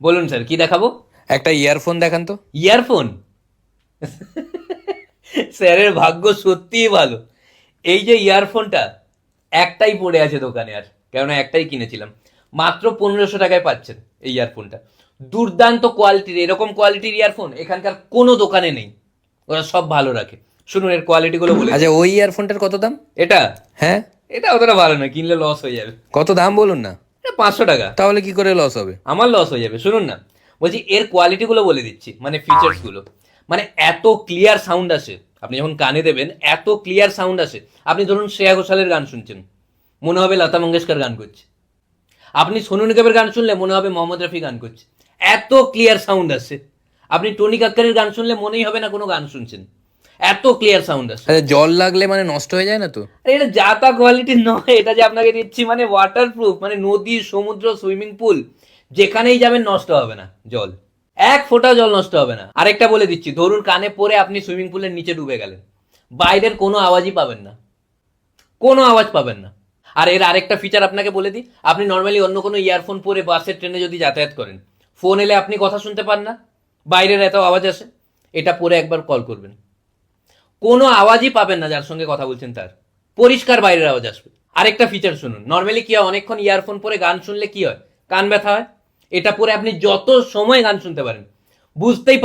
বলুন স্যার কি দেখাবো? একটা ইয়ারফোন দেখান তো। ইয়ারফোন স্যারের ভাগ্য সত্যিই ভালো। এই যে ইয়ারফোনটা একটাই পড়ে আছে দোকানে আর কেননা একটাই কিনেছিলাম। মাত্র পনেরোশো টাকায় পাচ্ছেন এই ইয়ারফোনটা দুর্দান্ত কোয়ালিটির এরকম কোয়ালিটির ইয়ারফোন এখানকার কোনো দোকানে নেই। ওরা সব ভালো রাখে। শুনুন এর কোয়ালিটিগুলো বলে আচ্ছা ওই ইয়ারফোনটার কত দাম? এটা? হ্যাঁ। এটা অতটা ভালো না কিনলে লস হয়ে যাবে। কত দাম বলুন না। পাঁচশো টাকা। তাহলে কি করে লস হবে? আমার লস হয়ে যাবে। শুনুন না। বলছি এর কোয়ালিটিগুলো বলে দিচ্ছি মানে ফিচার্সগুলো। মানে এত ক্লিয়ার সাউন্ড আসে। আপনি যখন কানে দেবেন এত ক্লিয়ার সাউন্ড আসে। আপনি ধরুন শ্রেয়া ঘোষালের গান শুনছেন। মনে হবে লতা মঙ্গেশকর গান করছে। আপনি সোনু নিগমের গান শুনলে মনে হবে মোহাম্মদ রফি গান করছে। এত ক্লিয়ার সাউন্ড আসে। আপনি টনি কাক্কারের গান শুনলে মনেই হবে না কোনো গান শুনছেন। এত ক্লিয়ার সাউন্ড আসে জল লাগলে মানে নষ্ট হয়ে যায় না তো? আরে এটা যাতা কোয়ালিটির নয় এটা যে আপনাকে দিচ্ছি মানে ওয়াটার প্রুফ মানে নদী সমুদ্র সুইমিং পুল যেখানেই যাবেন নষ্ট হবে না জল। এক ফোঁটা জল নষ্ট হবে না। আরেকটা বলে দিচ্ছি ধরুন কানে পরে আপনি সুইমিং পুলের নিচে ডুবে গেলেন। বাইরের কোনো আওয়াজই পাবেন না। কোনো আওয়াজ পাবেন না। আর এর আরেকটা ফিচার আপনাকে বলে দিই আপনি নর্মালি অন্য কোনো ইয়ারফোন পরে বাসে ট্রেনে যদি যাতায়াত করেন ফোন এলে আপনি কথা শুনতে পান না বাইরের এত আওয়াজ আসে এটা পরে একবার কল করবেন। কোনো আওয়াজই পাবেন না যার সঙ্গে কথা বলছেন তার। পরিষ্কার বাইরের আওয়াজ আসবে। আরেকটা ফিচার শুনুন। নর্মালি কি হয়? অনেকক্ষণ ইয়ারফোন পরে গান শুনলে কি হয়? কান ব্যথা হয়। এটা পরে আপনি যত সময় গান শুনতে পারেন, বুঝতেই